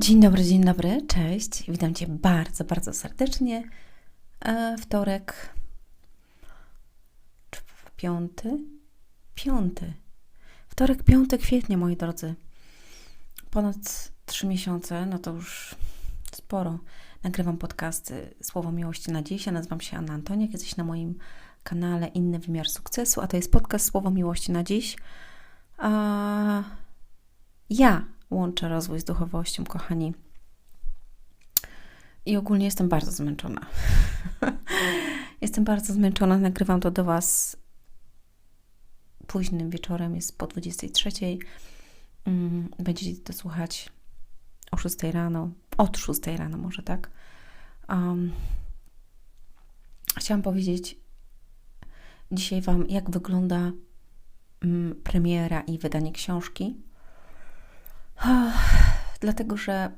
Dzień dobry, dzień dobry, cześć. Witam Cię bardzo, bardzo serdecznie. E, wtorek, piąty, piąty. Wtorek, piąty kwietnia, moi drodzy. Ponad trzy miesiące, no to już sporo. Nagrywam podcasty Słowo Miłości na dziś. Ja nazywam się Anna Antoniak, jesteś na moim kanale Inny Wymiar Sukcesu, a to jest podcast Słowo Miłości na dziś. A ja łączę rozwój z duchowością, kochani. I ogólnie jestem bardzo zmęczona. jestem bardzo zmęczona. Nagrywam to do Was późnym wieczorem, jest po 23. Mm, będziecie to słuchać o 6 rano, od 6 rano może, tak? Um, chciałam powiedzieć dzisiaj Wam, jak wygląda um, premiera i wydanie książki. Dlatego, że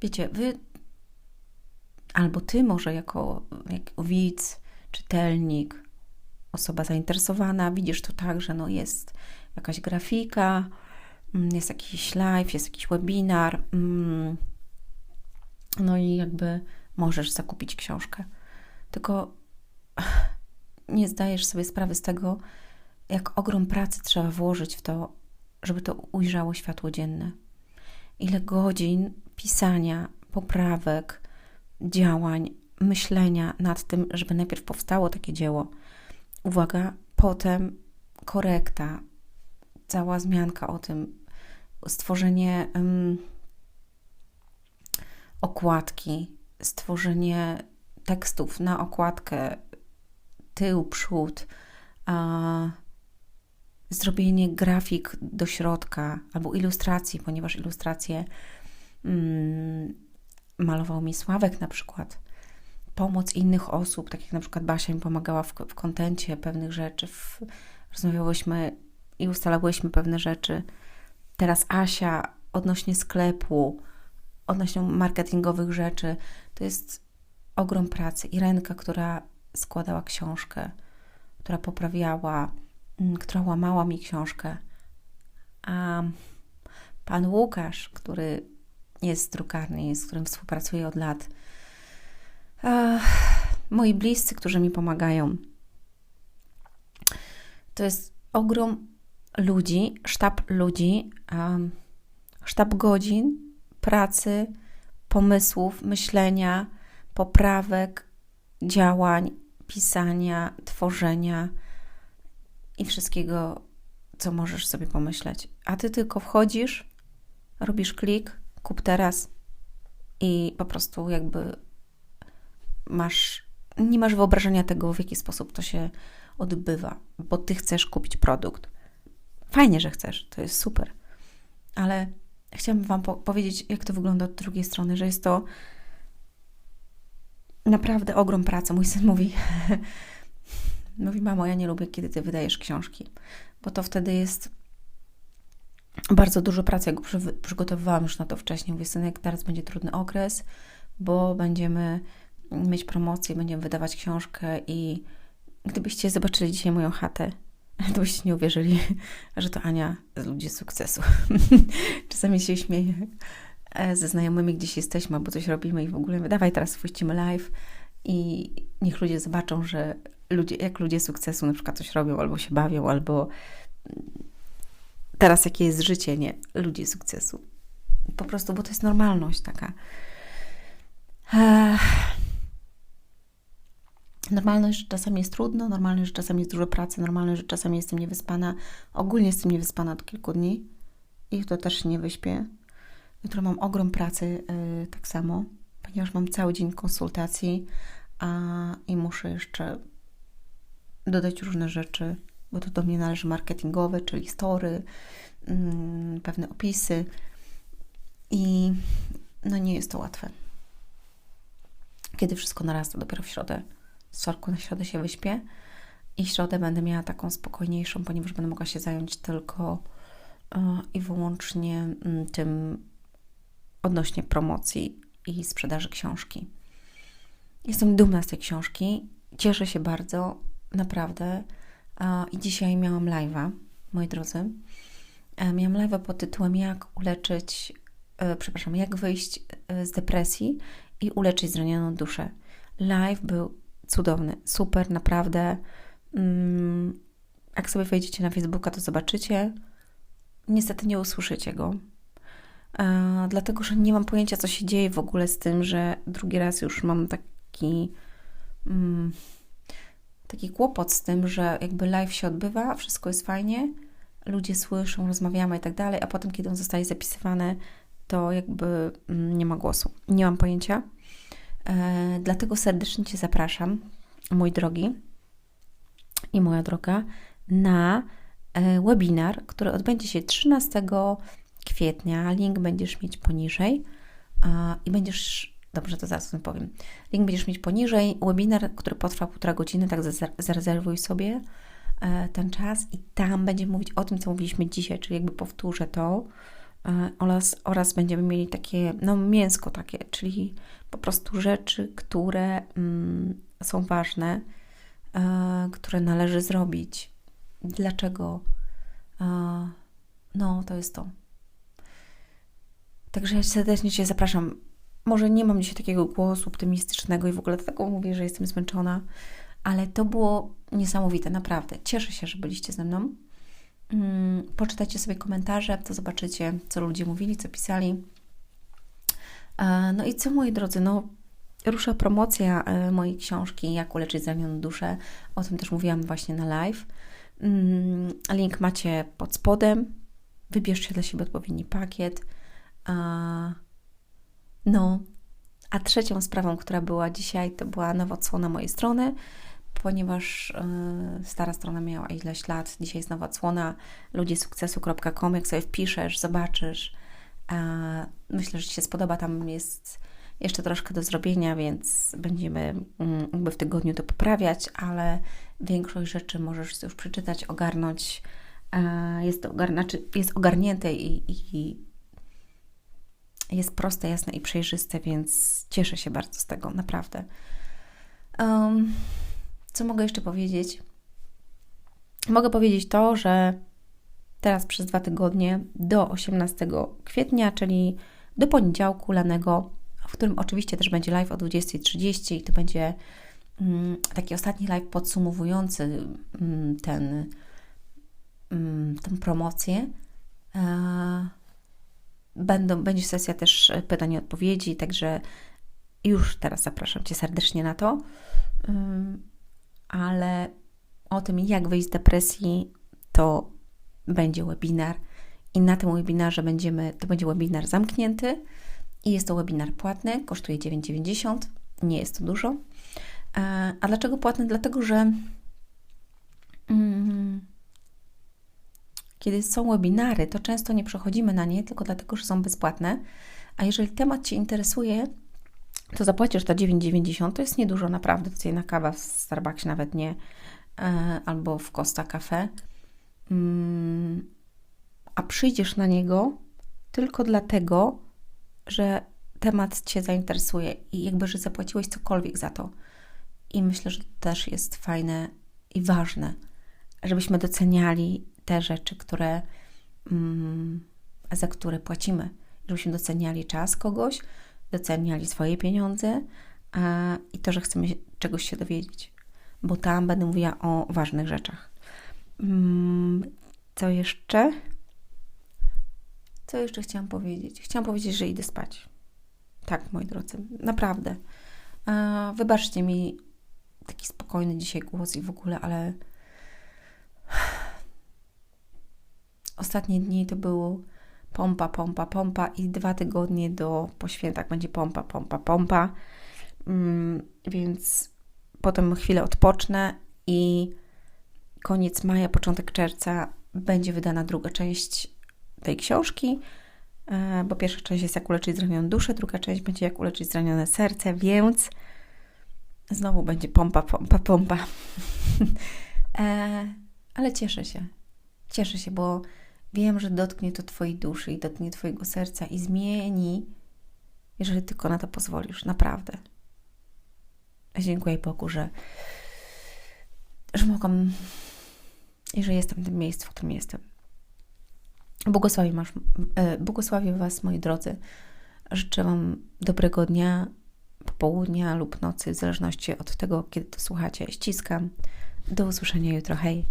wiecie, wy albo ty może jako, jako widz, czytelnik, osoba zainteresowana, widzisz to tak, że no jest jakaś grafika, mm, jest jakiś live, jest jakiś webinar, mm, no i jakby możesz zakupić książkę. Tylko nie zdajesz sobie sprawy z tego, jak ogrom pracy trzeba włożyć w to, żeby to ujrzało światło dzienne. Ile godzin pisania, poprawek, działań, myślenia nad tym, żeby najpierw powstało takie dzieło. Uwaga, potem korekta, cała zmianka o tym, stworzenie um, okładki, stworzenie tekstów na okładkę, tył, przód, a zrobienie grafik do środka albo ilustracji, ponieważ ilustracje mm, malował mi Sławek na przykład. Pomoc innych osób, tak jak na przykład Basia mi pomagała w, w kontencie pewnych rzeczy, w, rozmawiałyśmy i ustalałyśmy pewne rzeczy. Teraz Asia odnośnie sklepu, odnośnie marketingowych rzeczy, to jest ogrom pracy. Irenka, która składała książkę, która poprawiała, która łamała mi książkę. A pan Łukasz, który jest z drukarni, z którym współpracuję od lat, moi bliscy, którzy mi pomagają. To jest ogrom ludzi, sztab ludzi, sztab godzin pracy, pomysłów, myślenia, poprawek, działań, pisania, tworzenia i wszystkiego, co możesz sobie pomyśleć. A ty tylko wchodzisz, robisz klik, kup teraz i po prostu jakby masz, nie masz wyobrażenia tego, w jaki sposób to się odbywa, bo ty chcesz kupić produkt. Fajnie, że chcesz, to jest super, ale chciałabym Wam po powiedzieć, jak to wygląda od drugiej strony, że jest to naprawdę ogrom pracy. Mój syn mówi, Mówi, mamo, ja nie lubię, kiedy ty wydajesz książki, bo to wtedy jest bardzo dużo pracy. Ja go przygotowywałam już na to wcześniej. Mówię, synek, teraz będzie trudny okres, bo będziemy mieć promocję, będziemy wydawać książkę i gdybyście zobaczyli dzisiaj moją chatę, to byście nie uwierzyli, że to Ania z ludzi sukcesu. Czasami się śmieję e, ze znajomymi, gdzieś jesteśmy albo coś robimy i w ogóle dawaj teraz wpuścimy live i niech ludzie zobaczą, że ludzie, jak ludzie sukcesu na przykład coś robią, albo się bawią, albo teraz jakie jest życie, nie? Ludzie sukcesu. Po prostu, bo to jest normalność taka. Normalność, że czasami jest trudno, normalność, że czasami jest dużo pracy, normalność, że czasami jestem niewyspana. Ogólnie jestem niewyspana od kilku dni i to też się nie wyśpię. Jutro mam ogrom pracy yy, tak samo, ponieważ mam cały dzień konsultacji a, i muszę jeszcze dodać różne rzeczy, bo to do mnie należy marketingowe, czyli story, mm, pewne opisy i no nie jest to łatwe. Kiedy wszystko narasta, dopiero w środę, z czwartku na środę się wyśpię i środę będę miała taką spokojniejszą, ponieważ będę mogła się zająć tylko e, i wyłącznie mm, tym odnośnie promocji i sprzedaży książki. Jestem dumna z tej książki, cieszę się bardzo naprawdę. I dzisiaj miałam live'a, moi drodzy. E, miałam live'a pod tytułem Jak uleczyć e, przepraszam, jak wyjść e, z depresji i uleczyć zranioną duszę. Live był cudowny, super, naprawdę. Mm, jak sobie wejdziecie na Facebooka, to zobaczycie. Niestety nie usłyszycie go, dlatego że nie mam pojęcia, co się dzieje w ogóle z tym, że drugi raz już mam taki. Mm, taki kłopot z tym, że jakby live się odbywa, wszystko jest fajnie, ludzie słyszą, rozmawiamy i tak dalej, a potem, kiedy on zostaje zapisywany, to jakby mm, nie ma głosu. Nie mam pojęcia. E, dlatego serdecznie Cię zapraszam, mój drogi i moja droga, na e, webinar, który odbędzie się 13 kwietnia. Link będziesz mieć poniżej i będziesz. Dobrze, to zaraz powiem. Link będziesz mieć poniżej. Webinar, który potrwa półtora godziny, tak zarezerwuj sobie e, ten czas i tam będziemy mówić o tym, co mówiliśmy dzisiaj, czyli jakby powtórzę to e, oraz, oraz będziemy mieli takie, no mięsko takie, czyli po prostu rzeczy, które mm, są ważne, e, które należy zrobić. Dlaczego? No, to jest to. Także serdecznie Cię zapraszam. Może nie mam dzisiaj takiego głosu optymistycznego i w ogóle dlatego mówię, że jestem zmęczona, ale to było niesamowite, naprawdę. Cieszę się, że byliście ze mną. Mm, poczytajcie sobie komentarze, to zobaczycie, co ludzie mówili, co pisali. E, no i co, moi drodzy, no rusza promocja e, mojej książki Jak uleczyć zranioną duszę. O tym też mówiłam właśnie na live. Mm, link macie pod spodem. Wybierzcie dla siebie odpowiedni pakiet. No, a trzecią sprawą, która była dzisiaj, to była nowa odsłona mojej strony, ponieważ yy, stara strona miała ileś lat, dzisiaj jest nowa odsłona ludziesukcesu.com, jak sobie wpiszesz, zobaczysz, myślę, że Ci się spodoba, tam jest jeszcze troszkę do zrobienia, więc będziemy mm, jakby w tygodniu to poprawiać, ale większość rzeczy możesz już przeczytać, ogarnąć. Jest, to ogar znaczy jest ogarnięte i, i jest proste, jasne i przejrzyste, więc cieszę się bardzo z tego, naprawdę. Um, co mogę jeszcze powiedzieć? Mogę powiedzieć to, że teraz przez dwa tygodnie do 18 kwietnia, czyli do poniedziałku lanego, w którym oczywiście też będzie live o 20.30 i to będzie mm, taki ostatni live podsumowujący mm, ten, mm, tę promocję. E, będą, będzie sesja też pytań i odpowiedzi, także już teraz zapraszam Cię serdecznie na to. Ale o tym, jak wyjść z depresji, to będzie webinar i na tym webinarze będziemy, to będzie webinar zamknięty i jest to webinar płatny, kosztuje 9,90, nie jest to dużo. E, a dlaczego płatny? Dlatego, że mm, kiedy są webinary, to często nie przechodzimy na nie tylko dlatego, że są bezpłatne, a jeżeli temat Cię interesuje, to zapłacisz to 9,90, to jest niedużo, naprawdę, to na kawa w Starbucksie nawet nie, e, albo w Costa Cafe. Mm, a przyjdziesz na niego tylko dlatego, że temat Cię zainteresuje i jakby, że zapłaciłeś cokolwiek za to. I myślę, że to też jest fajne i ważne, żebyśmy doceniali te rzeczy, które, mm, za które płacimy. Żebyśmy doceniali czas kogoś, doceniali swoje pieniądze a, i to, że chcemy czegoś się dowiedzieć, bo tam będę mówiła o ważnych rzeczach. Mm, co jeszcze? Co jeszcze chciałam powiedzieć? Chciałam powiedzieć, że idę spać. Tak, moi drodzy, naprawdę. Wybaczcie mi taki spokojny dzisiaj głos i w ogóle, ale ostatnie dni to było pompa, pompa, pompa i dwa tygodnie do po świętach będzie pompa, pompa, pompa. Mm, więc potem chwilę odpocznę i koniec maja, początek czerwca będzie wydana druga część tej książki, e, bo pierwsza część jest jak uleczyć zranioną duszę, druga część będzie jak uleczyć zranione serce, więc znowu będzie pompa, pompa, pompa. E, ale cieszę się. Cieszę się, bo wiem, że dotknie to Twojej duszy i dotknie Twojego serca i zmieni, jeżeli tylko na to pozwolisz. Naprawdę. Dziękuję Bogu, że, że mogłam i że jestem w tym miejscu, w którym jestem. Błogosławię, masz, e, błogosławię Was, moi drodzy. Życzę Wam dobrego dnia, popołudnia lub nocy, w zależności od tego, kiedy to słuchacie. Ściskam. Do usłyszenia jutro. Hej!